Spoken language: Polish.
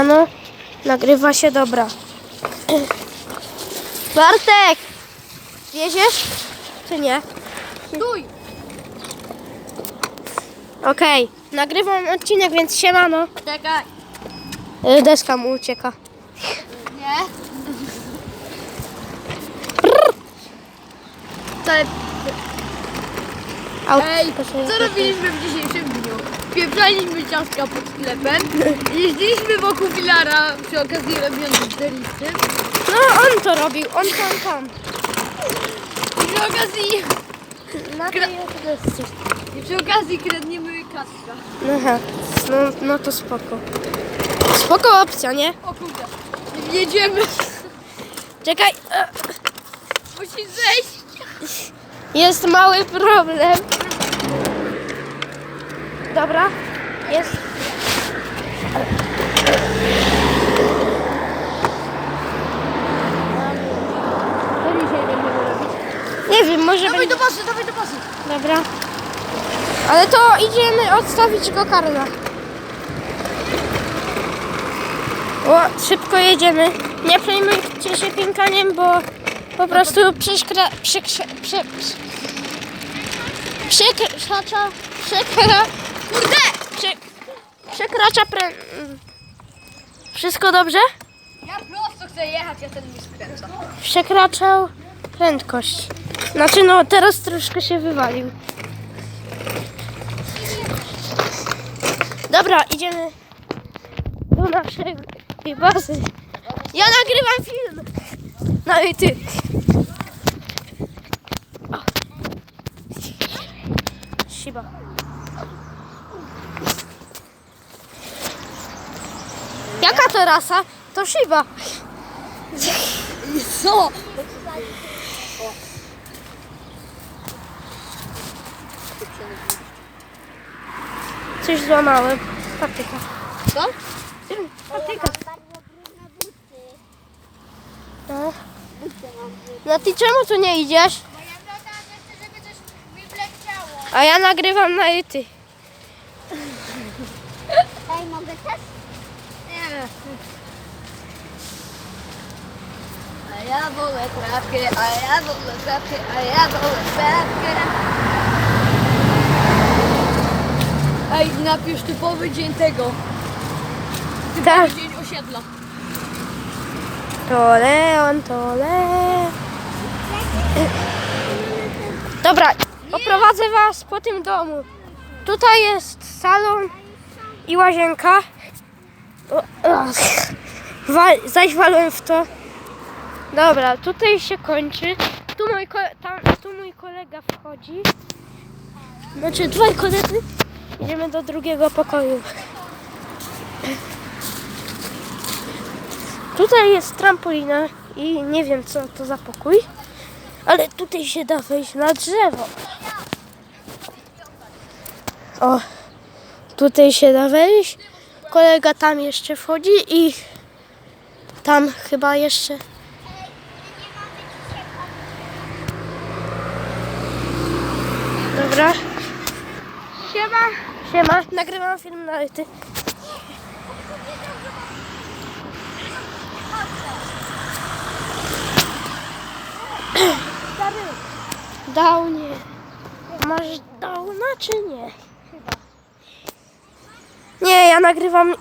Siemano. Nagrywa się, dobra. Bartek! Wieziesz? Czy nie? Stój! Okej. Nagrywam odcinek, więc siemano. Czekaj. Y, Deska mu ucieka. Nie? To, ej, co robiliśmy w dzisiejszym dniu? Pieprzaliśmy ciastka pod sklepem, jeździliśmy wokół filara przy okazji robiąc delisy No, on to robił. On tam, tam. i przy okazji, Na tej i przy okazji kradniemy kaska. Aha. No, no to spoko. Spoko opcja, nie? O kurde, jedziemy. Czekaj. e, Musisz zejść. Jest mały problem. Dobra. Jest. Co dzisiaj będziemy robić? Nie wiem, może Dawaj będzie... do basy, dawaj do basy. Dobra. Ale to idziemy odstawić go karna. O, szybko jedziemy. Nie przejmujcie się pinkaniem, bo po prostu przeszkra... Przekra... Prze... Przekracza... Przekra... Kurde! Prze... Przekracza pre... Wszystko dobrze? Ja prosto chcę jechać, ja ten nie skręca. Przekraczał prędkość. Znaczy no, teraz troszkę się wywalił. Dobra, idziemy do naszej bazy. Ja nagrywam film na YouTube. O. Shiba. Jaka to rasa? To Shiba. Co? Coś złamałem. Patyka. Co? Patyka. No. No ty czemu tu nie idziesz? A ja nagrywam na YouTube. Ej, mogę też? Nie. A ja wolę trawkę, a ja wolę trawkę, a ja wolę trawkę. Ej, napisz typowy dzień tego. Tak. Dzień osiedla. To Leon, to Leon. Dobra, oprowadzę was po tym domu. Tutaj jest salon i łazienka. O, ach. Wa- zaś walłem w to. Dobra, tutaj się kończy. Tu mój, tam, tu mój kolega wchodzi. Znaczy dwaj koledzy. Idziemy do drugiego pokoju. Tutaj jest trampolina i nie wiem co to za pokój, ale tutaj się da wejść na drzewo. O, tutaj się da wejść. Kolega tam jeszcze wchodzi i tam chyba jeszcze. Dobra. Siema. Siema. Nagrywam film na ty. Downie. Masz downa czy nie? Nie, ja nagrywam